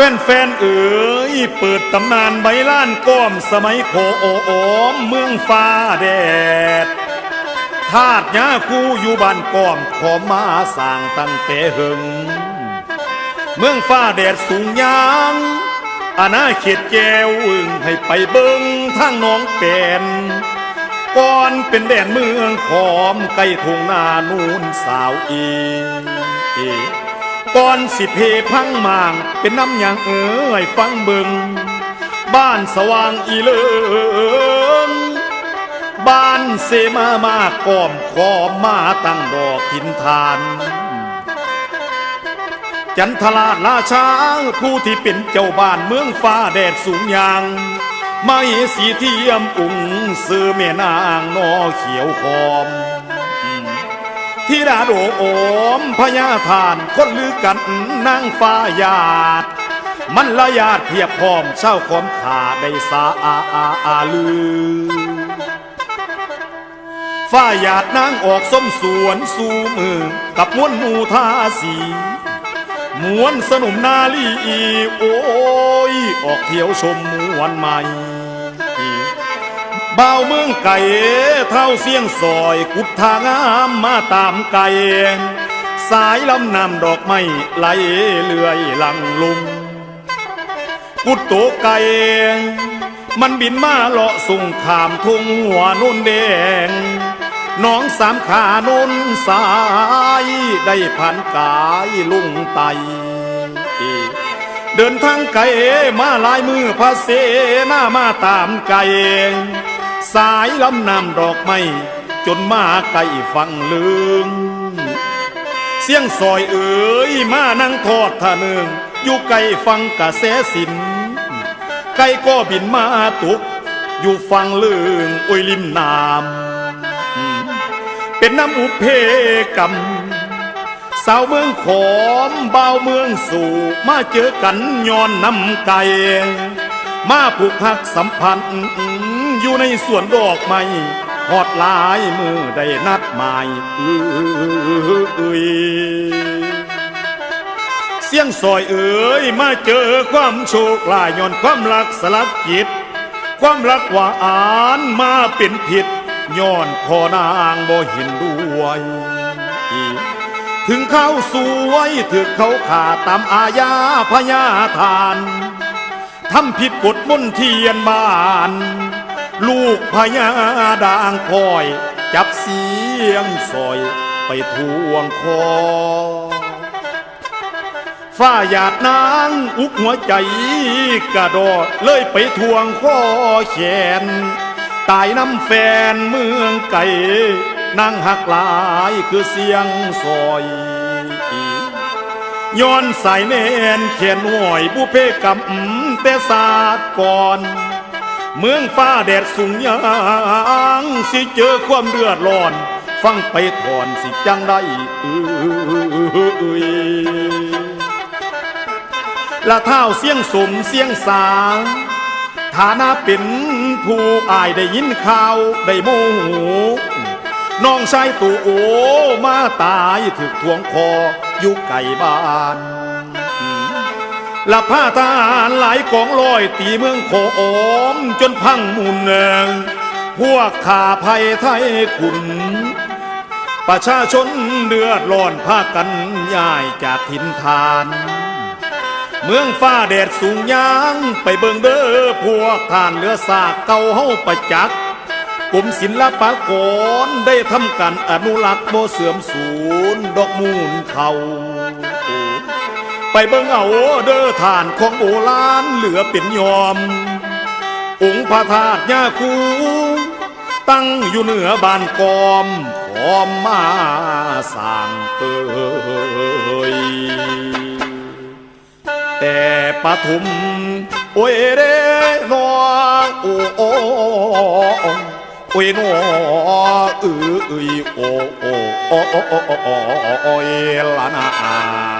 แฟนๆเอ๋ยเปิดตำนานใบล้านก้อมสมัยโคโอโอมเมืองฟ้าแดดทาดยาคูอยู่บ้านก้อมขอมาสร้างตั้งแต่หึง เมืองฟ้าแดดสูงยางอาณาเขตแก้วอึงให้ไปเบิงทางหน้องเป็นก่อนเป็นแดนเมืองขอมใกล้ทุ่งนานูนสาวอีเอ ก่อนสิเพพังมางเป็นน้ำยางเอ๋ยฟังเบิงบ้านสว่างอีเลิงบ้านเสมามากอมขอมมาตั้งดอกทินทาน จันทราชราชาผู้ที่เป็นเจ้าบ้านเมืองฟ้าแดดสูงยาง ไม่สีเทียมอุ่งซื้อแม่นางนอเขียวคอม ที่ดาโดโอมพญาทานคนลือกันนางฟ้าญาตมันละญาติเพียบพร้อมเช่าคอมขาได้สาอาอาอาลือฝ้าหยาดนางออกส้มสวนสู่มือกับมวนหมูทาสีมวนสนุมนาลีโอ้ยออกเที่ยวชมมวนใหม่ บาเมืองไก่เท่าเสียงซอย กุดทางามมาตามไก่สายลำนำดอกไม้ไหลเลื่อยลังลุงกุดโตไก่มันบินมาเลาะส่งขามทุ่งหัวนุ่นแดงน้องสามขานุนสายได้ผ่านกายลุงไต เดินทางไกลมาลายมือพาเสหน้ามาตามไกล สายลำน้ำดอกไม้จนมาไกลฟังลืมเสียงซอยเอ๋ยมานั่งทอดท่านึงอยู่ไกลฟังกระแสสิน ไก่ก็บินมาตุก อยู่ฟังลืงโอยริมน้ำเป็นน้ำอุเพกรรมสาวเมืองขอมเบาเมืองสู่มาเจอกันย้อนน้ำไก่ มาผูกหักสัมพันธ์อยู่ในสวนดอกไม้หอดลายมือได้นัดหมายเอ้ยเสียงซอยเอ๋ยมาเจอความโชคลายย้อนความรักสลักจิต ความรักหวานมาเป็นผิดย้อนพ่อนางบ่เห็นด้วยถึงเขาสวยถึกเขาขาตามอาญาพญาทาน ทำผิดกฎมนเทียนบ้าน ลูกพญาด่างคอย จับเสียงซอยไปทวงคอฝ้าหยาดนางอุกหัวใจกระโดดเลยไปทวงข้อแขน ตายน้ำแฟนเมืองไก่นางหักหลายคือเสียงซอย ย้อนสายเนนเขียนหน่วยบุเพกรรมแต่ศาสตร์ก่อน เมืองฟ้าแดดสูงยางสิเจอความเดือดร้อน ฟังไปถอนสิจังได้เอ้ยละเท้าเสียงสมเสียงสางฐานะเป็นผู้อายได้ยินข่าวได้โมโหน้องชายตู่โอมาตายถึกทวงคอ อยู่ไก่บ้านละผ้าทหารหลายกองลอยตีเมืองโขอมจนพังมุนเนืองพวกข่าภัยไทยขุน ประชาชนเดือดร้อนพากันย้ายจากถิ่นฐาน เมืองฟ้าแดดสูงยาง ไปเบิงเด้อพวกทานเรือสากเก่าเฮาประจักษ์ กรมศิลปากรได้ทำการอนุรักษ์บ่เสื่อมสูญดอกมูลเขาไปเบิ่งเอาเด้อท่านของโบราณเหลือเป็นยอม องค์พระธาตุยาคู ตั้งอยู่เหนือบ้านกอมขอมมาสร้างเปิยแต่ปฐุมโอ้ยเรนอโอ้ อ้โอ้ยนอเออเอยโอ้โอ้โอ้โอ้โอ้โอ้โอ้ยละนา